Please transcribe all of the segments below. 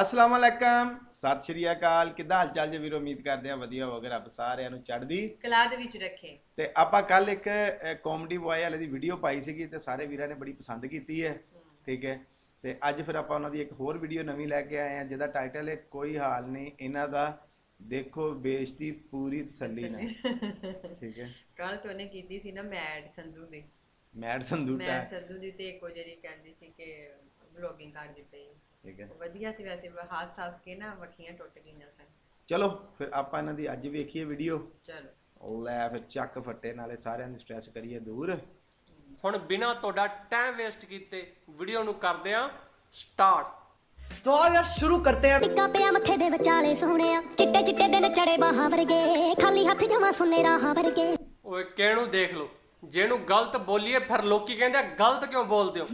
ਅਸਲਾਮ ਅਲੈਕਮ ਸਤਿ ਸ਼੍ਰੀ ਅਕਾਲ। ਕਿੱਦਾਂ ਹਾਲ ਚਾਲ ਜੀ ਵੀਰੋ? ਉਮੀਦ ਕਰਦੇ ਆ ਵਧੀਆ ਹੋਵੇ ਰੱਬ ਸਾਰਿਆਂ ਨੂੰ ਚੜ੍ਹਦੀ। ਕਲਾ ਦੇ ਵਿੱਚ ਰੱਖੇ। ਤੇ ਆਪਾਂ ਕੱਲ ਇੱਕ ਕਾਮੇਡੀ ਬॉय ਵਾਲੇ ਦੀ ਵੀਡੀਓ ਪਾਈ ਸੀਗੀ ਤੇ ਸਾਰੇ ਵੀਰਾਂ ਨੇ ਬੜੀ ਪਸੰਦ ਕੀਤੀ ਹੈ। ਠੀਕ ਹੈ? ਤੇ ਅੱਜ ਫਿਰ ਆਪਾਂ ਉਹਨਾਂ ਦੀ ਇੱਕ ਹੋਰ ਵੀਡੀਓ ਨਵੀਂ ਲੈ ਕੇ ਆਏ ਆ ਜਿਹਦਾ ਟਾਈਟਲ ਹੈ ਕੋਈ ਹਾਲ ਨਹੀਂ ਇਹਨਾਂ ਦਾ ਦੇਖੋ ਬੇਇੱਜ਼ਤੀ ਪੂਰੀ ਤਸੱਲੀ ਨਾਲ। ਠੀਕ ਹੈ? ਕੱਲ ਤੋਂ ਉਹਨੇ ਕੀਤੀ ਸੀ ਨਾ ਮੈਡ ਸੰਧੂ ਦੀ। ਮੈਡ ਸੰਧੂ ਮੈਡ ਟਾ ਸੰਧੂ ਦੀ ਤੇ ਇੱਕੋ ਜਿਹੜੀ ਕਹਿੰਦੀ ਸੀ ਕਿ ਵਲੋਗਿੰਗ ਕਰਦੀ ਪਈ ਠੀਕ ਹੈ। ਵਧੀਆ ਸੀ ਵੈਸੇ ਹਾਸ ਹਾਸ ਕੇ ਨਾ ਵੱਖੀਆਂ ਟੁੱਟ ਗਈਆਂ ਸਨ। ਚਲੋ ਫਿਰ ਆਪਾਂ ਇਹਨਾਂ ਦੀ ਅੱਜ ਵੇਖੀਏ ਵੀਡੀਓ ਚਲੋ। ਲੈ ਫਿਰ ਚੱਕ ਫੱਟੇ ਨਾਲੇ ਸਾਰਿਆਂ ਦੀ ਸਟ੍ਰੈਸ ਕਰੀਏ ਦੂਰ। ਹੁਣ ਬਿਨਾ ਤੁਹਾਡਾ ਟਾਈਮ ਵੇਸਟ ਕੀਤੇ ਵੀਡੀਓ ਨੂੰ ਕਰਦੇ ਆ ਸਟਾਰਟ ਤੋ ਯਾਰ ਸ਼ੁਰੂ ਕਰਤੇ ਆ ਟਿੱਕਾ ਪਿਆ ਮੱਥੇ ਦੇ ਵਿਚਾਲੇ ਸੋਹਣਿਆ ਚਿੱਟੇ ਚਿੱਟੇ ਦਿਨ ਚੜੇ ਬਾਹਾਂ ਵਰਗੇ ਖਾਲੀ ਹੱਥ ਜਮਾ ਸੁਨੇ ਰਾਹਾਂ ਵਰਗੇ। ਓਏ ਕਿਹਨੂੰ ਦੇਖ ਲੋ ਜਿਹਨੂੰ ਗਲਤ ਬੋਲੀਏ ਫਿਰ ਲੋਕੀ ਕਹਿੰਦੇ ਗਲਤ ਕਿਉਂ ਬੋਲਦੇ ਹੋ?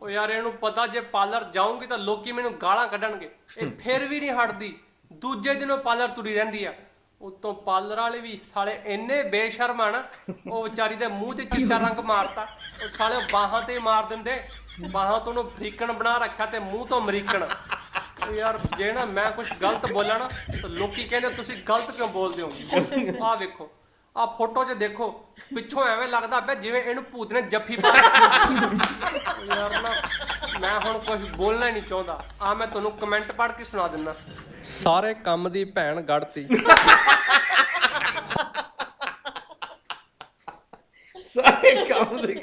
ਓ ਯਾਰ ਇਹਨੂੰ ਪਤਾ ਜੇ ਪਾਰਲਰ ਜਾਊਂਗੀ ਤਾਂ ਲੋਕੀ ਮੈਨੂੰ ਗਾਲਾਂ ਕੱਢਣਗੇ। ਇਹ ਫਿਰ ਵੀ ਨਹੀਂ ਹਟਦੀ। ਦੂਜੇ ਦਿਨੋਂ ਪਾਰਲਰ ਤੁਰੀ ਰਹਿੰਦੀ ਆ। ਉਤੋਂ ਪਾਰਲਰ ਵਾਲੇ ਵੀ ਸਾਲੇ ਇੰਨੇ ਬੇਸ਼ਰਮ ਆ ਨਾ ਉਹ ਵਿਚਾਰੀ ਦੇ ਮੂੰਹ ਤੇ ਚਿੱਟਾ ਰੰਗ ਮਾਰਤਾ। ਉਹ ਸਾਲੇ ਬਾਹਾਂ ਤੇ ਮਾਰ ਦਿੰਦੇ। ਬਾਹਾਂ ਤੋਂ ਉਹਨੂੰ ਫਰੀਕਣ ਬਣਾ ਰੱਖਿਆ ਤੇ ਮੂੰਹ ਤੋਂ ਅਮਰੀਕਣ। ਯਾਰ ਜੇ ਨਾ ਮੈਂ ਕੁਝ ਗਲਤ ਬੋਲਾਂ ਨਾ ਤਾਂ ਲੋਕੀ ਕਹਿੰਦੇ ਤੁਸੀਂ ਗਲਤ ਕਿਉਂ ਬੋਲਦੇ ਹੋ? ਆਹ ਵੇਖੋ। ਆਹ ਫੋਟੋ 'ਚ ਦੇਖੋ ਪਿੱਛੋਂ ਐਵੇਂ ਲੱਗਦਾ ਪਿਆ ਜਿਵੇਂ ਇਹਨੂੰ ਭੂਤ ਨੇ ਜੱਫੀ ਪਾ ਓ ਯਾਰ ਨਾ ਮੈਂ ਹੁਣ ਕੁਝ ਬੋਲਣਾ ਹੀ ਨਹੀਂ ਚਾਹੁੰਦਾ। ਆ ਮੈਂ ਤੁਹਾਨੂੰ ਕਮੈਂਟ ਪੜ੍ਹ ਕੇ ਸੁਣਾ ਦਿੰਦਾ ਸਾਰੇ ਕੰਮ ਦੀ ਭੈਣ ਗੜਤੀ। ਸਾਰੇ ਕੰਮ ਦੇ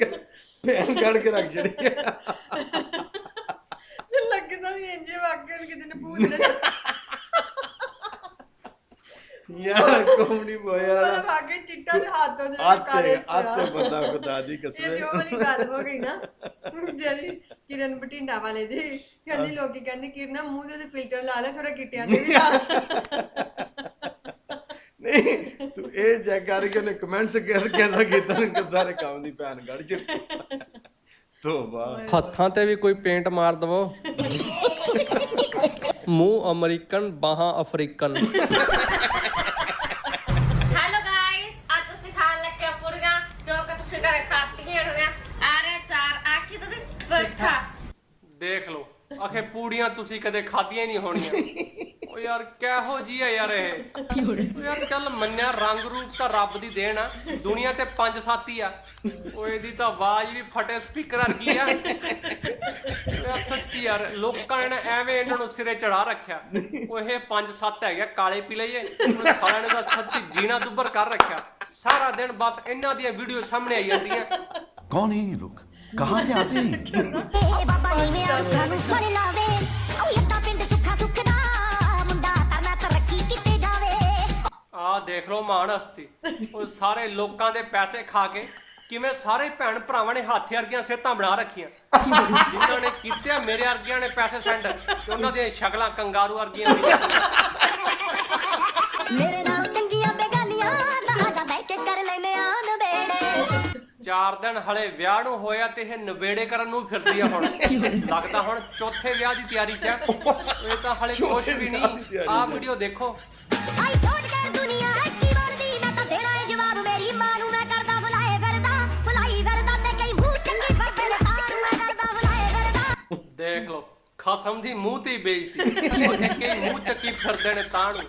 ਭੈਣ ਕੱਢ ਕੇ ਰੱਖ ਛੜੀ ਲੱਗਦਾ ਵੀ ਇੰਜੇ ਵਾਕਿਆ ਨੂੰ ਕਿਤੇ ਨੇ ਭੂਤ ਨੇ ਯਾਰ ਬॉय ਉਹਦਾ ਯਾਰ ਵਾਕਿਆ ਚਿੱਟਾ ਤੇ ਹੱਥੋਂ ਜਿਹੜੇ ਕਾਲੇ ਆਤੇ ਆਤੇ ਸਿਰ ਬੰਦਾ ਖੁਦਾ ਦੀ ਇਹ ਕਸਮ ਜੋ ਵਾਲੀ ਗੱਲ ਹੋ ਗਈ ਨਾ। ਜਿਹੜੀ ਕਿਰਨ ਬਟਿੰਡਾ ਵਾਲੇ ਦੀ। ਕਹਿੰਦੀ ਲੋਕੀ ਕਹਿੰਦੇ ਕਿਰਨਾ ਮੂੰਹ ਤੇ ਫਿਲਟਰ ਲਾ ਲੈ ਥੋੜਾ ਗਿੱਟਿਆਂ ਤੇ ਵੀ ਲਾ ਨਹੀਂ ਤੂੰ ਇਹ ਚੈੱਕ ਕਰਕੇ ਉਹਨੇ ਕਮੈਂਟਸ ਕਰ ਕਿਹਦਾ ਕੀਤਾ ਨੇ ਕਿ ਸਾਰੇ ਕੰਮ ਦੀ ਭੈਣ ਕੱਢ ਛੜੀ ਤੋਬਾ ਹੱਥਾਂ ਤੇ ਵੀ ਕੋਈ ਪੇਂਟ ਮਾਰ ਦਵੋ। ਮੂੰਹ ਅਮਰੀਕਨ ਬਾਹਾਂ ਅਫਰੀਕਨ। ਚੂੜੀਆਂ ਤੁਸੀਂ ਕਦੇ ਖਾਧੀਆਂ ਨਹੀਂ ਹੋਣੀਆਂ। ਓ ਯਾਰ ਕਿਹੋ ਜੀ ਆ ਯਾਰ ਇਹ? ਓ ਯਾਰ ਚੱਲ ਮੰਨਿਆ ਰੰਗ ਰੂਪ ਤਾਂ ਰੱਬ ਦੀ ਦੇਣ ਆ। ਦੁਨੀਆ ਤੇ ਪੰਜ ਸੱਤ ਆ। ਓ ਇਹਦੀ ਤਾਂ ਆਵਾਜ਼ ਵੀ ਫਟੇ ਸਪੀਕਰ ਵਰਗੀ ਆ। ਯਾਰ ਸੱਚੀ ਯਾਰ, ਲੋਕਾਂ ਨੇ ਐਵੇਂ ਇਹਨਾਂ ਨੂੰ ਸਿਰੇ ਚੜਾ ਰੱਖਿਆ। ਓ ਇਹ ਪੰਜ ਸੱਤ ਹੈਗਾ ਕਾਲੇ ਪੀਲੇ ਜੇ। ਸਾਰਿਆਂ ਨੇ ਤਾਂ ਸੱਚੀ ਜੀਣਾ ਦੁੱਬਰ ਕਰ ਰੱਖਿਆ। ਸਾਰਾ ਦਿਨ ਬਸ ਇਹਨਾਂ ਦੀਆਂ ਵੀਡੀਓ ਸਾਹਮਣੇ ਆਈ ਜਾਂਦੀਆਂ। ਕੌਣ ਹੈ ਲੋਕ? कहाँ से आते हैं ਏ ਬਾਬਾ ਜੀ ਮੇਰਾ ਅੱਖਾਂ ਨੂੰ ਫੜ ਲਾਵੇ ਓ ਯੱਦਾ ਪਿੰਡ ਸੁੱਖਾ ਸੁੱਖਦਾ ਮੁੰਡਾ ਤਾਂ ਮੈਂ ਤਰੱਕੀ ਕਿਤੇ ਜਾਵੇ ਆਹ ਦੇਖ ਲਓ ਮਾਣ ਹਸਤੀ ਉਹ ਸਾਰੇ ਲੋਕਾਂ ਦੇ ਪੈਸੇ ਖਾ ਕੇ ਕਿਵੇਂ ਸਾਰੇ ਭੈਣ ਭਰਾਵਾਂ ਨੇ ਹਾਥੀ ਵਰਗੀਆਂ ਸਿਹਤਾਂ ਬਣਾ ਰੱਖੀਆਂ ਜਿਨ੍ਹਾਂ ਨੇ ਕੀਤੇ ਆ, ਮੇਰੇ ਵਰਗੀਆਂ ਨੇ ਪੈਸੇ ਸੈਂਡ ਤੇ ਉਹਨਾਂ ਦੀਆਂ ਸ਼ਕਲਾਂ ਕੰਗਾਰੂ ਵਰਗੀਆਂ ਹੋਈਆਂ ਮੇਰੇ ਨਾਲ ਚੰਗੀਆਂ ਬੇਗਾਨੀਆਂ ਨਾ ਜਾ ਬਹਿ ਕੇ ਕਰ ਲੈਨੇ ਆ ਨਵੇੜੇ ਚਾਰ ਦਿਨ ਹਲੇ ਵਿਆਹ ਨੂੰ ਹੋਇਆ ਤੇ ਇਹ ਨਵੇੜੇ ਕਰਨ ਨੂੰ ਫਿਰਦੀ ਆ ਹੁਣ। ਲੱਗਦਾ ਹੁਣ ਚੌਥੇ ਵਿਆਹ ਦੀ ਤਿਆਰੀ 'ਚ ਆ। ਇਹ ਤਾਂ ਹਲੇ ਕੁਛ ਵੀ ਨਹੀਂ। ਆਹ। ਵੀਡੀਓ ਦੇਖੋ। ਆਈ ਛੋੜ ਕੇ ਦੁਨੀਆ ਕੀ ਵਰਦੀ ਮੈਂ ਤਾਂ ਦੇਣਾ ਏ ਜਵਾਬ ਮੇਰੀ ਮਾਂ ਨੂੰ ਮੈਂ ਕਰਦਾ ਬੁਲਾਏ ਫਿਰਦਾ ਬੁਲਾਈ ਫਿਰਦਾ ਤੇ ਕਈ ਮੂੰਹ ਚੰਗੀ ਫਿਰਦੇ ਨੇ ਤਾਂ ਨੂੰ ਮੈਂ ਕਰਦਾ ਬੁਲਾਏ ਫਿਰਦਾ। ਦੇਖ ਲਓ ਖਸਮ ਦੀ ਮੂੰਹ ਤੇ ਹੀ ਬੇਇੱਜ਼ਤੀ। ਉਹ ਕਿ ਮੂੰਹ ਚੱਕੀ ਫਿਰਦੇ ਨੇ ਤਾਂ ਨੂੰ।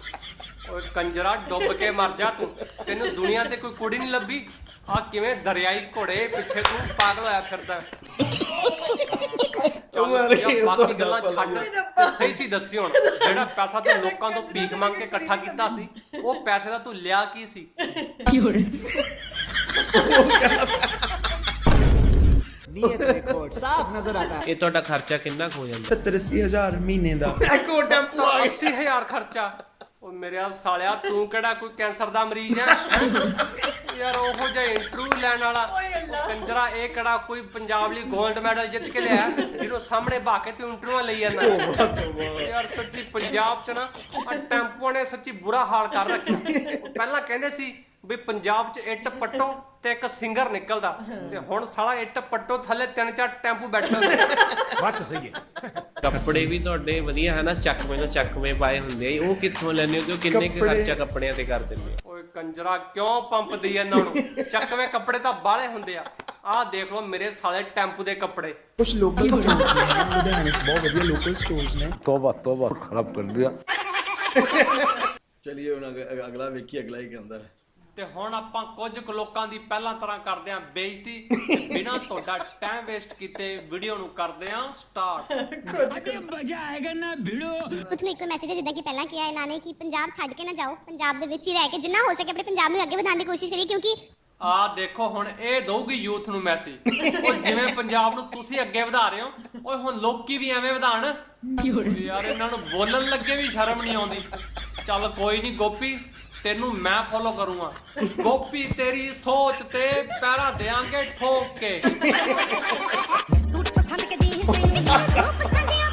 ਓਏ ਕੰਜਰਾ ਡੁੱਬ ਕੇ ਮਰ ਜਾ ਤੂੰ। ਤੈਨੂੰ ਦੁਨੀਆ ਤੇ ਕੋਈ ਕੁੜੀ ਨਹੀਂ ਲੱਭੀ। ਆ ਕਿਵੇਂ ਦਰਿਆਈ ਘੋੜੇ ਪਿੱਛੇ ਤੂੰ ਪਾਗਲ ਹੋਇਆ ਫਿਰਦਾ ਚੱਲ ਮਾਰੇ ਯਾਰ ਬਾਕੀ ਉਹਦਾ ਗੱਲਾਂ ਡੱਬਾ ਛੱਡ ਤੇ ਸਹੀ ਸੀ ਦੱਸੀ ਹੁਣ ਜਿਹੜਾ ਪੈਸਾ ਤੂੰ ਲੋਕਾਂ ਤੋਂ ਭੀਖ ਮੰਗ ਕੇ ਇਕੱਠਾ ਕੀਤਾ ਸੀ ਉਹ ਪੈਸੇ ਦਾ ਤੂੰ ਲਿਆ ਕੀ ਸੀ नीयत देखो साफ नजर आता है ਇਹ ਤੁਹਾਡਾ ਖਰਚਾ ਕਿੰਨਾ ਕੁ ਹੋ ਜਾਂਦਾ 70 ਹਜ਼ਾਰ ਮਹੀਨੇ ਦਾ ਇੱਕ ਹੋਰ ਟੈਂਪੂ ਆ ਗਿਆ 80000 ਖਰਚਾ ਉਹ ਮੇਰੇ ਆ ਸਾਲਿਆ ਤੂੰ ਕਿਹੜਾ ਕੋਈ ਕੈਂਸਰ ਦਾ ਮਰੀਜ਼ ਹੈ ਯਾਰ ਉਹੋ ਜਿਹਾ ਇੰਟਰਵਿਊ ਲੈਣ ਵਾਲਾ। ਉਹ ਕੰਜਰਾ ਇਹ ਕਿਹੜਾ ਕੋਈ ਪੰਜਾਬ ਲਈ 골ਡ ਮੈਡਲ ਜਿੱਤ ਕੇ ਲਿਆ? ਜਿਹਨੂੰ ਸਾਹਮਣੇ ਬਾ ਕੇ ਤੂੰ ਇੰਟਰਵਿਊ ਲਈ ਜਾਂਦਾ। ਯਾਰ ਸੱਚੀ ਪੰਜਾਬ 'ਚ ਨਾ ਆ ਟੈਂਪੂਆਂ ਨੇ ਸੱਚੀ ਬੁਰਾ ਹਾਲ ਕਰ ਰੱਖਿਆ। ਪਹਿਲਾਂ ਕਹਿੰਦੇ ਸੀ ਵੀ ਪੰਜਾਬ 'ਚ ਇੱਟ ਪੱਟੋ ਤੇ ਇੱਕ ਸਿੰਗਰ ਨਿਕਲਦਾ। ਤੇ ਹੁਣ ਸਾਲਾ ਇੱਟ ਪੱਟੋ ਥੱਲੇ ਤਿੰਨ ਚਾਰ ਟੈਂਪੂ ਬੈਠੇ ਹੁੰਦੇ ਬੱਤ ਸਹੀ ਹੈ। ਕੱਪੜੇ ਵੀ ਤੁਹਾਡੇ ਵਧੀਆ ਹਨਾ ਚੱਕਵੇਂ ਤੋਂ ਚੱਕਵੇਂ ਪਾਏ ਹੁੰਦੇ ਆ ਉਹ ਕਿੱਥੋਂ ਲੈਂਦੇ ਹੋ ਤੇ ਕਿੰਨੇ ਕੁ ਖਰਚਾ ਕੱਪੜਿਆਂ ਤੇ ਕਰ ਦਿੰਦੇ ਆ? ਓਏ ਕੰਜਰਾ ਕਿਉਂ ਪੰਪਦੀ ਇਹਨਾਂ ਨੂੰ? ਚੱਕਵੇਂ ਕੱਪੜੇ ਤਾਂ ਬਾਹਲੇ ਹੁੰਦੇ ਆ। ਆਹ ਦੇਖ ਲਓ ਮੇਰੇ ਸਾਲੇ ਟੈਂਪੂ ਦੇ ਕੱਪੜੇ। ਕੁਝ ਲੋਕਲ ਸਟੋਰਸ ਨੇ ਬਹੁਤ ਵਧੀਆ ਲੋਕਲ ਸਟੋਰਸ ਨੇ। ਤੋਬਾ ਤੋਬਾ ਖਰਾਬ ਕਰ ਦਿਆ ਚਲਿਏ ਹੁਣ ਅਗਲਾ ਵੇਖੀ ਅਗਲਾ ਹੀ ਕਹਿੰਦਾ। ਹੈ ਤੇ ਹੁਣ ਆਪਾਂ ਕੁਝ ਕੁ ਲੋਕਾਂ ਦੀ ਪਹਿਲਾਂ ਤਰ੍ਹਾਂ ਕਰਦੇ ਆਂ ਬੇਇੱਜ਼ਤੀ। ਤੇ ਬਿਨਾਂ ਤੁਹਾਡਾ ਟਾਈਮ ਵੇਸਟ ਕੀਤੇ ਵੀਡੀਓ ਨੂੰ ਕਰਦੇ ਆਂ ਸਟਾਰਟ ਕੁਝ ਨੂੰ ਇੱਕ ਮੈਸੇਜ ਹੈ ਜਿੱਦਾਂ ਕਿ ਪਹਿਲਾਂ ਕਿਹਾ ਇਹਨਾਂ ਨੇ ਕਿ ਪੰਜਾਬ ਛੱਡ ਕੇ ਨਾ ਜਾਓ ਪੰਜਾਬ ਦੇ ਵਿੱਚ ਹੀ ਰਹਿ ਕੇ ਜਿੰਨਾ ਹੋ ਸਕੇ ਆਪਣੇ ਪੰਜਾਬ ਨੂੰ ਅੱਗੇ ਵਧਾਉਣ ਦੀ ਕੋਸ਼ਿਸ਼ ਕਰੀਏ ਕਿਉਂਕਿ ਆ ਦੇਖੋ ਹੁਣ ਇਹ ਦਊਗੀ ਯੂਥ ਨੂੰ ਮੈਸੇਜ ਉਹ ਜਿਵੇਂ ਪੰਜਾਬ ਨੂੰ ਤੁਸੀਂ ਅੱਗੇ ਵਧਾ ਰਹੇ ਹੋ ਓਏ ਹੁਣ ਲੋਕੀ ਵੀ ਐਵੇਂ ਵਧਾਣ। ਯਾਰ ਇਹਨਾਂ ਨੂੰ ਬੋਲਣ ਲੱਗੇ ਵੀ ਸ਼ਰਮ ਨਹੀਂ ਆਉਂਦੀ। ਚੱਲ ਕੋਈ ਨਹੀਂ ਗੋਪੀ ਤੈਨੂੰ ਮੈਂ ਫੋਲੋ ਕਰੂੰਗਾ। ਗੋਪੀ ਤੇਰੀ ਸੋਚ ਤੇ ਪੈਰਾ ਦੇਾਂਗੇ ਠੋਕ। ਕੇ ਸੂਟ ਪਸੰਦ ਕੇ ਦੀ ਜੋ ਪਸੰਦ ਆ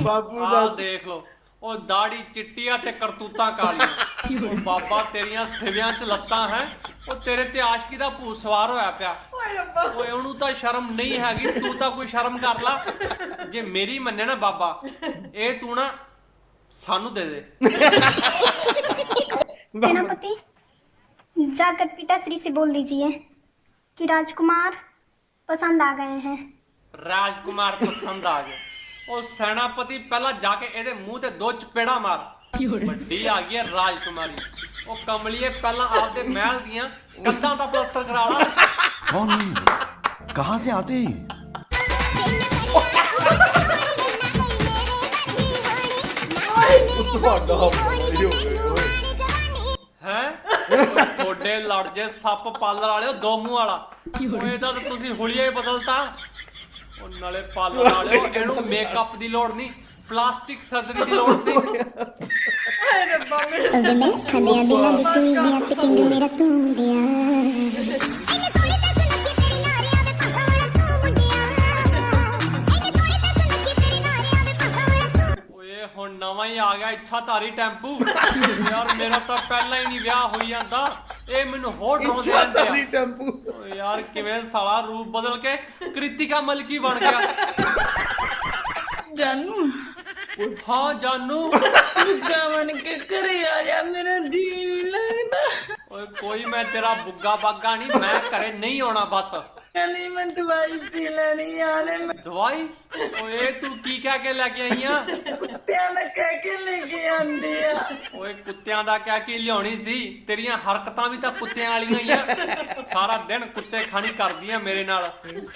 ਬਲਾਵਾ ਬਲਾਵਾ ਦੇਖ ਲਓ ਉਹ ਦਾੜੀ ਚਿੱਟੀ ਆ ਤੇ ਕਰਤੂਤਾਂ ਕਾਲੀਆਂ ਬਾਬਾ ਤੇਰੀਆਂ ਸਿਵਿਆਂ 'ਚ ਲੱਤਾਂ ਹੈ ਉਹ ਤੇਰੇ ਤੇ ਆਸ਼ਕੀ ਦਾ ਭੂਤ ਸਵਾਰ ਹੋਇਆ ਪਿਆ ਓਏ ਰੱਬਾ ਓਏ ਉਹਨੂੰ ਤਾਂ ਸ਼ਰਮ ਨਹੀਂ ਹੈਗੀ ਤੂੰ ਤਾਂ ਕੋਈ ਸ਼ਰਮ ਕਰ ਲਾ ਜੇ ਮੇਰੀ ਮੰਨੇ ਨਾ ਬਾਬਾ ਇਹ ਤੂੰ ਨਾ ਸਾਨੂੰ ਦੇ ਦੇ सेनापति जाकर पिताश्री से बोल दीजिए कि राजकुमार पसंद आ गए हैं ਰਾਜਕੁਮਾਰ ਪਸੰਦ ਆ ਗਿਆ ਉਹ ਸੈਨਾਪਤੀ ਪਹਿਲਾਂ ਜਾ ਕੇ ਇਹਦੇ ਮੂੰਹ ਤੇ ਦੋ ਚਪੇੜਾ ਮਾਰ ਵੱਡੀ ਆ ਗਈ ਹੈ ਰਾਜਕੁਮਾਰੀ ਉਹ ਕਮਲੀਏ ਪਹਿਲਾਂ ਆਪਦੇ ਮਹਿਲ ਦੀਆਂ ਕੰਧਾਂ ਦਾ ਪਲਸਤਰ ਕਰਾ ਲਾ कौन है ये लोग कहाँ से आते हैं ये? ਹੈ ਤੁਹਾਡੇ ਲੜ ਜੇ ਸੱਪ ਪਾਲਰ ਵਾਲਿਓ ਦੋ ਮੂੰਹ ਵਾਲਾ ਉਹ ਇਹਦਾ ਤਾਂ ਤੁਸੀਂ ਹੁਲੀਆ ਹੀ ਬਦਲਤਾ ਉਹ ਨਾਲੇ ਪਾਲਰ ਵਾਲਿਓ ਇਹਨੂੰ ਮੇਕਅਪ ਦੀ ਲੋੜ ਨਹੀਂ ਪਲਾਸਟਿਕ ਸਰਜਰੀ ਦੀ ਲੋੜ ਸੀ। ਰੱਬਾ ਮੇਰੇ। ਮੈਂ ਖੰਡਿਆਂ ਦੀ ਤੂੰ ਦੀਆਂ ਤੇ ਕਿੰਗ ਮੇਰਾ ਤੂੰ ਮੁੰਡਿਆ। ਇਹਨੇ ਸੋਹਣੀ ਤੇ ਸੁਨੱਖੀ ਤੇਰੀ ਨਾਰਿਆਂ ਦੇ ਪਾਸਾ ਵੜਾ ਤੂੰ ਮੁੰਡਿਆ। ਇਹਨੇ ਸੋਹਣੀ ਤੇ ਸੁਨੱਖੀ ਤੇਰੀ ਨਾਰਿਆਂ ਦੇ ਪਾਸਾ ਵੜਾ ਤੂੰ ਓਏ ਹੁਣ ਨਵਾਂ ਹੀ ਆ ਗਿਆ ਇੱਛਾ ਧਾਰੀ ਟੈਂਪੂ। ਯਾਰ ਮੇਰਾ ਤਾਂ ਪਹਿਲਾਂ ਹੀ ਨਹੀਂ ਵਿਆਹ ਹੋਈ ਜਾਂਦਾ। ਇਹ ਮੈਨੂੰ ਹੋਰ ਡਰਾਉਂਦੇ ਰਹਿੰਦੇ ਆ। ਟੈਂਪੂ। ਓਏ ਯਾਰ ਕਿਵੇਂ ਸਾਲਾ ਰੂਪ ਬਦਲ ਕੇ ਕ੍ਰਿਤਿਕਾ ਮਲਕੀ ਬਣ ਗਿਆ। ਜਾਨੂ। ਹਾਂ ਜਾਨੂ। ਬੁੱਗਾ ਕੇ ਘਰੇ ਆ ਜਾ ਮੇਰਾ ਜੀ ਲੱਗਦਾ। ਓਏ ਕੋਈ ਮੈਂ ਤੇਰਾ ਬੁੱਗਾ ਬਾਗਾ ਨਹੀਂ ਮੈਂ ਘਰੇ ਨਹੀਂ ਆਉਣਾ ਬਸ। ਕਹਿੰਦੀ ਮੈਂ ਦਵਾਈ ਪੀ ਲੈਣੀ ਆ ਨੇ ਮੈਂ ਦਵਾਈ? ਓਏ ਤੂੰ ਕੀ ਕਹਿ ਕੇ ਲੈ ਕੇ ਆਈ ਆ? ਕੁੱਤਿਆਂ ਦਾ ਕਹਿ ਕੇ ਲੈ ਕੇ ਆਂਦੀ ਆ। ਓਏ ਕੁੱਤਿਆਂ ਦਾ ਕਹਿ ਕੇ ਲਿਆਉਣੀ ਸੀ ਤੇਰੀਆਂ ਹਰਕਤਾਂ ਵੀ ਤਾਂ ਕੁੱਤਿਆਂ ਵਾਲੀਆਂ ਹੀ ਆ। ਸਾਰਾ ਦਿਨ ਕੁੱਤੇ ਖਾਣੀ ਕਰਦੀਆਂ ਮੇਰੇ ਨਾਲ।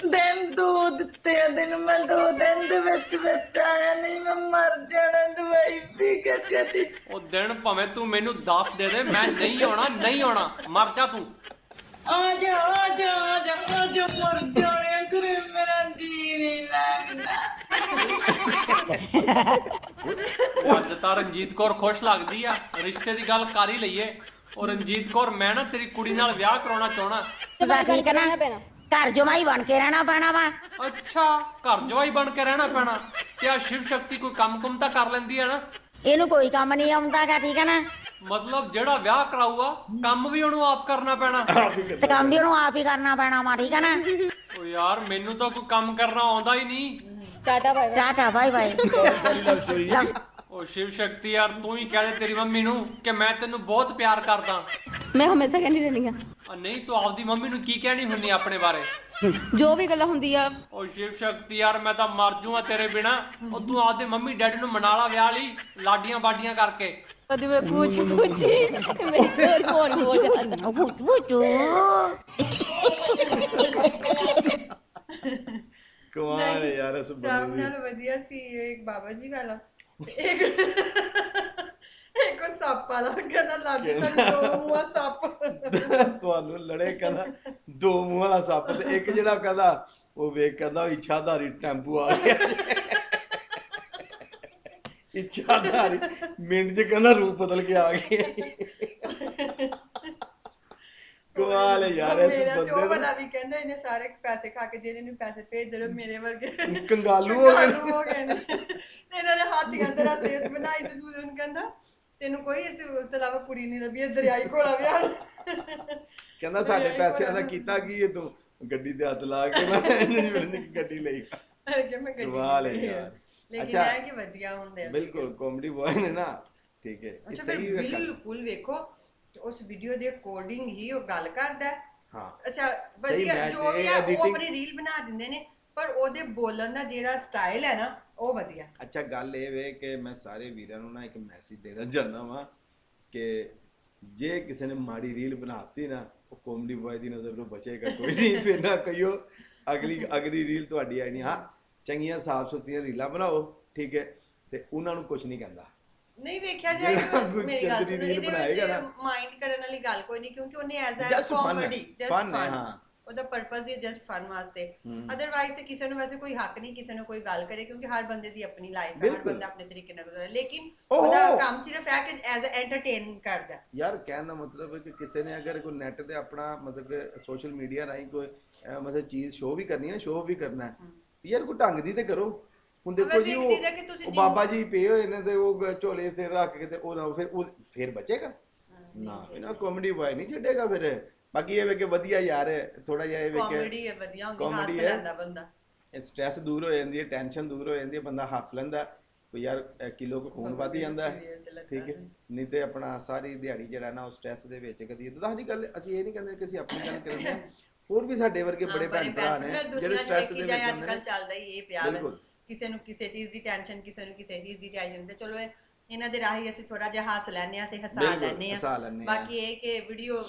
ਦਿਨ ਦੋ ਦਿੱਤੇ ਆ ਦਿਨ ਮੈਂ ਦੋ ਦਿਨ ਦੇ ਵਿੱਚ ਵਿੱਚ ਆਇਆ ਨਹੀਂ ਮੈਂ ਮਰ ਜਾਣਾ ਦਵਾਈ ਪੀ ਕੇ ਛੇਤੀ। ਉਹ ਦਿਨ ਭਾਵੇਂ ਤੂੰ ਮੈਨੂੰ ਦੱਸ ਦੇ ਦੇ ਮੈਂ ਨਹੀਂ ਆਉਣਾ ਨਹੀਂ ਆਉਣਾ। ਮਰ ਜਾ ਤੂੰ। ਆ ਜਾ ਆ ਜਾ ਆ ਜਾ ਆ ਜਾ ਮਰ ਜਾਣਿਆ ਕਰੇ ਮੇਰਾ ਜੀ ਨਹੀਂ ਲੱਗਦਾ। ਅੱਜ ਤਾਂ ਰਣਜੀਤ ਕੌਰ ਖੁਸ਼ ਲੱਗਦੀ ਆ। ਰਿਸ਼ਤੇ ਦੀ ਗੱਲ ਕਰ ਹੀ ਲਈਏ। ਉਹ ਰਣਜੀਤ ਕੌਰ ਮੈਂ ਨਾ ਤੇਰੀ ਕੁੜੀ ਨਾਲ ਵਿਆਹ ਕਰਾਉਣਾ ਚਾਹਣਾ ਹੈ ਨਾ ਘਰ ਜਮਾਈ ਬਣ ਕੇ ਰਹਿਣਾ ਪੈਣਾ ਵਾ। ਅੱਛਾ ਘਰ ਜਵਾਈ ਬਣ ਕੇ ਰਹਿਣਾ ਪੈਣਾ। ਤੇ ਆ ਸ਼ਿਵ ਸ਼ਕਤੀ ਕੋਈ ਕੰਮ ਕੁਮ ਤਾਂ ਕਰ ਲੈਂਦੀ ਆ ਨਾ? ਇਹਨੂੰ ਕੋਈ ਕੰਮ ਨਹੀਂ ਆਉਂਦਾਗਾ ਠੀਕ ਹੈ ਨਾ? ਮਤਲਬ ਜਿਹੜਾ ਵਿਆਹ ਕਰਾਊਗਾ ਕੰਮ ਵੀ ਉਹਨੂੰ ਆਪ ਕਰਨਾ ਪੈਣਾ। ਤੇ ਕੰਮ ਵੀ ਉਹਨੂੰ ਆਪ ਹੀ ਕਰਨਾ ਪੈਣਾ ਵਾ ਠੀਕ ਹੈ ਨਾ? ਓ ਯਾਰ ਮੈਨੂੰ ਤਾਂ ਕੋਈ ਕੰਮ ਕਰਨਾ ਆਉਂਦਾ ਹੀ ਨਹੀਂ। Tata bye bye. ਓ ਸ਼ਿਵ ਸ਼ਕਤੀ ਯਾਰ ਤੂੰ ਹੀ ਕਹਿ ਦੇ ਤੇਰੀ ਮੰਮੀ ਨੂੰ ਕਿ ਮੈਂ ਤੈਨੂੰ ਬਹੁਤ ਪਿਆਰ ਕਰਦਾ। ਮੈਂ ਹਮੇਸ਼ਾ ਕਹਿੰਦੀ ਰਹਿੰਦੀ ਆ ਆ ਨਹੀਂ ਤੂੰ ਆਪਦੀ ਮੰਮੀ ਨੂੰ ਕੀ ਕਹਿਣੀ ਹੁੰਨੀ ਆਪਣੇ ਬਾਰੇ? ਜੋ ਵੀ ਗੱਲਾਂ ਹੁੰਦੀ ਆ। ਓ ਸ਼ਿਵ ਸ਼ਕਤੀ ਯਾਰ ਮੈਂ ਤਾਂ ਮਰ ਜੂਆਂ ਤੇਰੇ ਬਿਨਾ। ਉਹ ਤੂੰ ਆਪਦੇ ਮੰਮੀ ਡੈਡੀ ਨੂੰ ਮਨਾ ਲਾ ਵਿਆਹ ਲਈ ਲਾਡੀਆਂ ਬਾਡੀਆਂ ਕਰਕੇ। ਕਦੀ ਮੈਂ ਕੁਝ ਪੁੱਛੀ ਮੇਰੇ ਚੋਰ ਫੋਨ ਹੋ ਜਾਂਦਾ ਬੁੱਟੂ ਕਮਾਲ ਹੈ ਯਾਰ ਇਸ ਸਭ ਬੰਦੇ ਨਾਲ ਵਧੀਆ ਸੀ ਇਹ ਇੱਕ ਬਾਬਾ ਜੀ ਵਾਲਾ ਤੇ ਇੱਕ ਇੱਕ ਉਹ ਸੱਪ ਵਾਲਾ ਕਹਿੰਦਾ ਲਾਡੀ ਤੁਹਾਨੂੰ ਦੋ ਮੂੰਹਾਂ ਸੱਪ ਦੀ ਤੁਹਾਨੂੰ ਲੜੇ ਕਹਿੰਦਾ ਦੋ ਮੂੰਹ ਵਾਲਾ ਸੱਪ ਤੇ ਇੱਕ ਜਿਹੜਾ ਕਹਿੰਦਾ ਉਹ ਵੇਖ ਕਹਿੰਦਾ ਉਹ ਇੱਛਾਧਾਰੀ ਟੈਂਪੂ ਆ ਗਿਆ ਇੱਛਾਧਾਰੀ ਮਿੰਟ ਚ ਕਹਿੰਦਾ ਰੂਪ ਬਦਲ ਕੇ ਆ ਕਮਾਲ ਹੈ ਯਾਰ ਇਸ ਮੇਰਾ ਤੇ ਉਹ ਬੰਦੇ ਵਾਲਾ ਵੀ ਕਹਿੰਦਾ ਇਹਨੇ ਸਾਰੇ ਪੈਸੇ ਖਾ ਕੇ ਜਿਹੜੇ ਨੂੰ ਪੈਸੇ ਭੇਜ ਦਿਓ ਮੇਰੇ ਵਰਗੇ। ਦਾ ਕੰਗਾਲੂ ਹੋ ਗਏ। ਹੋ ਗਏ ਨੇ। ਤੇ ਇਹਨਾਂ ਦੇ ਹੱਥ ਕਹਿੰਦੇ ਰਾ ਸੇਤ ਬਣਾਈ ਤੇ ਦੂਜੇ ਨੂੰ ਕਹਿੰਦਾ ਤੈਨੂੰ ਕੋਈ ਇਸ ਤੋਂ ਇਲਾਵਾ ਕੁੜੀ ਨਹੀਂ ਲੱਭੀ ਇਹ ਦਰਿਆਈ ਘੋੜਾ ਵਿਆਹ ਕਹਿੰਦਾ ਸਾਡੇ ਪੈਸਿਆਂ ਦਾ ਕੀਤਾ ਕੀ ਇਹ ਤੂੰ? ਗੱਡੀ ਤੇ ਹੱਥ ਲਾ ਕੇ ਮੈਂ ਨਹੀਂ ਮਿਲਣੀ ਕਿ ਗੱਡੀ ਲਈ। ਕਿ ਮੈਂ ਗੱਡੀ ਹੈ ਆ। ਯਾਰ। ਲੇਕਿਨ ਅੱਛਾ। ਇਹ ਕਿ ਵਧੀਆ ਹੁੰਦੇ ਆ ਬਿਲਕੁਲ ਕਾਮੇਡੀ ਬॉय ਨੇ ਨਾ ਠੀਕ ਹੈ ਇਹ ਅੱਛਾ ਫਿਰ ਸਹੀ ਹੈ ਗੱਲ। ਬਿਲਕੁਲ ਵੇਖੋ ਤੇ ਉਸ ਵੀਡੀਓ ਦੇ ਅਕੋਰਡਿੰਗ ਹੀ ਉਹ ਗੱਲ ਕਰਦਾ ਹੈ। ਹਾਂ ਅੱਛਾ ਵਧੀਆ match ਜੋ ਵੀ ਇਹ ਹੈ ਉਹ editing- ਆਪਣੀ ਰੀਲ ਬਣਾ ਦਿੰਦੇ ਨੇ ਪਰ ਉਹਦੇ ਬੋਲਣ ਦਾ ਜਿਹੜਾ ਸਟਾਈਲ ਹੈ ਨਾ ਉਹ ਵਧੀਆ ਅੱਛਾ ਗੱਲ ਇਹ ਵੇ ਕਿ ਮੈਂ ਸਾਰੇ ਵੀਰਾਂ ਨੂੰ ਨਾ ਇੱਕ ਮੈਸੇਜ ਦੇਣਾ ਚਾਹੁੰਦਾ ਵਾਂ ਕਿ ਜੇ ਕਿਸੇ ਨੇ ਮਾੜੀ ਰੀਲ ਬਣਾਤੀ ਨਾ ਉਹ ਕਾਮੇਡੀ ਬॉय ਦੀ ਨਜ਼ਰ ਤੋਂ ਬਚੇਗਾ ਕੋਈ ਨਹੀਂ ਫਿਰ ਨਾ ਕਹੀਓ ਅਗਲੀ ਅਗਲੀ ਰੀਲ ਤੁਹਾਡੀ ਨਹੀਂ ਹਾਂ ਚੰਗੀਆਂ ਸਾਫ਼ ਸੁਥਰੀਆਂ ਰੀਲਾਂ ਬਣਾਓ ਠੀਕ ਹੈ ਤੇ ਉਹਨਾਂ ਨੂੰ ਕੁਝ ਨਹੀਂ ਕਹਿੰਦਾ ਨਹੀਂ ਵੇਖਿਆ ਜਾਏ ਜਿਹੜਾ ਤਾਂ ਕੋਈ ਮੇਰੀ ਗੱਲ ਸੁਣੋ ਰੀਲ ਇਹਦੇ ਬਣਾਏਗਾ ਵਿੱਚ ਨਾ। ਮਾਈਂਡ ਕਰਨ ਵਾਲੀ ਗੱਲ ਕੋਈ ਨਹੀਂ ਕਿਉਂਕਿ ਉਹਨੇ ਐਜ਼ ਅ Just fun ਹੈ, ਕਾਮੇਡੀ ਜਸਟ fun ਹੈ, ਫਨ ਹਾਂ। ਉਹਦਾ ਪਰਪਸ ਹੀ ਜਸਟ ਫਨ ਵਾਸਤੇ। ਅਦਰਵਾਈਜ਼ ਤੇ ਕਿਸੇ ਨੂੰ ਵੈਸੇ ਕੋਈ ਹੱਕ ਨਹੀਂ ਕਿਸੇ ਨੂੰ ਕੋਈ ਗੱਲ ਕਰੇ ਕਿਉਂਕਿ ਹਰ ਬੰਦੇ ਦੀ ਆਪਣੀ ਲਾਈਫ ਹੈ ਹਰ ਬਿਲਕੁਲ। ਬੰਦਾ ਆਪਣੇ ਤਰੀਕੇ ਨਾਲ ਗੁਜ਼ਾਰੇ ਲੇਕਿਨ ਓਹ। ਉਹਦਾ ਕੰਮ ਸਿਰਫ ਹੈ ਕਿ ਐਜ਼ ਅ ਐਂਟਰਟੇਨ ਕਰਦਾ ਯਾਰ ਕਹਿਣ ਦਾ ਮਤਲਬ ਹੈ ਕਿ ਕਿਸੇ ਨੇ ਅਗਰ ਕੋਈ ਨੈਟ ਤੇ ਆਪਣਾ ਮਤਲਬ ਕਿ ਸੋਸ਼ਲ ਮੀਡੀਆ ਰਾਹੀਂ ਕੋਈ ਅਹ, ਮਤਲਬ ਚੀਜ਼ ਸ਼ੋਅ ਵੀ ਕਰਨੀ ਹੈ ਸ਼ੋਅ ਵੀ ਕਰਨਾ ਹੈ ਯਾਰ ਕੋਈ ਢੰਗ ਦੀ ਤੇ ਕਰੋ। ਹੁਣ ਦੇਖੋ ਵੈਸੇ ਜੀ ਇੱਕ ਉਹ ਚੀਜ਼ ਹੈ ਕਿ ਤੁਸੀਂ ਉਹ ਜਿਹਨੂੰ- ਬਾਬਾ ਜੀ ਪਏ ਹੋਏ ਨੇ ਤੇ ਉਹ ਗ- ਝੋਲੇ ਤੇ ਰੱਖ ਕੇ ਤੇ ਉਹ ਨਾ ਫਿਰ ਉਹ ਫਿਰ ਬਚੇਗਾ। ਨਾ ਇਹਨਾਂ ਕਾਮੇਡੀ ਬॉय ਨਹੀਂ ਛੱਡੇਗਾ ਫਿਰ। ਬਾਕੀ ਇਹ ਵੇ ਕਿ ਵਧੀਆ ਯਾਰ ਥੋੜਾ ਜਿਹਾ ਇਹ ਵੇ ਕਿ ਕਾਮੇਡੀ ਹੈ ਵਧੀਆ ਹੁੰਦੀ ਹੱਸ comedy ਹੈ। ਲੈਂਦਾ ਬੰਦਾ। ਇਹ ਸਟ੍ਰੈਸ ਦੂਰ ਹੋ ਜਾਂਦੀ ਹੈ ਟੈਨਸ਼ਨ ਦੂਰ ਹੋ ਜਾਂਦੀ ਹੈ ਬੰਦਾ ਹੱਸ ਲੈਂਦਾ। ਕੋਈ ਯਾਰ ਅਹ ਕਿਲੋ ਕੁ ਖੂਨ ਵੱਧ ਜਾਂਦਾ। ਹੈ, serial ਚ ਲੱਗਾ ਠੀਕ ਹੈ। ਨਹੀਂ ਤੇ ਆਪਣਾ ਸਾਰੀ ਦਿਹਾੜੀ ਜਿਹੜਾ ਨਾ ਉਹ ਸਟ੍ਰੈਸ ਦੇ ਵਿੱਚ ਕਦੀ ਇਦਾਂ ਦੀ ਗੱਲ ਅਸੀਂ ਇਹ ਨਹੀਂ ਕਹਿੰਦੇ ਕਿ ਅਸੀਂ ਆਪਣੀ ਗੱਲ ਕਰਦੇ ਹਾਂ। ਹੋਰ ਵੀ ਸਾਡੇ ਵਰਗੇ ਬੜੇ ਭੈਣ ਭਰਾ ਨੇ ਜਿਹੜੇ ਸਟ੍ਰੈਸ ਦੇ ਵਿੱਚ ਅੱਜ ਕੱਲ ਚੱਲਦਾ ਹੀ ਇਹ ਪਿਆ ਵਾ ਬਿਲਕੁਲ। ਕਿਸੇ ਨੂੰ ਕਿਸੇ ਚੀਜ਼ ਦੀ ਟੈਨਸ਼ਨ ਕਿਸੇ ਨੂੰ ਕਿਸੇ ਚੀਜ਼ ਦੀ ਟੈਨਸ਼ਨ ਤੇ ਚਲੋ ਇਹ ਇਹਨਾਂ ਦੇ ਰਾਹੀਂ ਅਸੀਂ ਥੋੜਾ ਜਿਹਾ ਹੱਸ ਲੈਂਦੇ ਆ ਤੇ ਹਸਾ ਹਸਾ ਆ ਆ। ਬਾਕੀ ਇਹ ਕਿ ਵੀਡੀਓ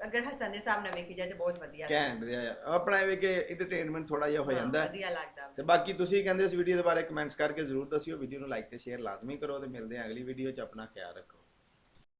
ਅਗਰ ਹੱਸਣ ਦੇ ਨਾਲ ਵੇਖੀ ਜਾਏ ਤੇ ਬਹੁਤ ਵਧੀਆ। ਘੈਂਟ ਦੇ ਯਾਰ ਆਪਣਾ ਇਹ ਵੇ ਕਿ ਐਂਟਰਟੇਨਮੈਂਟ ਥੋੜਾ ਜਿਹਾ ਹੋ ਜਾਂਦਾ ਵਧੀਆ ਲੱਗਦਾ ਤੇ ਬਾਕੀ ਤੁਸੀਂ ਕਹਿੰਦੇ ਇਸ ਵੀਡੀਓ ਦੇ ਬਾਰੇ ਕਮੈਂਟਸ ਕਰਕੇ ਜ਼ਰੂਰ ਦੱਸਿਓ ਵੀਡੀਓ ਨੂੰ ਲਾਈਕ ਤੇ ਸ਼ੇਅਰ ਲਾਜ਼ਮੀ ਕਰੋ ਤੇ ਮਿਲਦੇ ਹਾਂ ਅਗਲੀ ਵੀਡੀਓ 'ਚ ਆਪਣਾ ਖਿਆਲ ਰੱਖੋ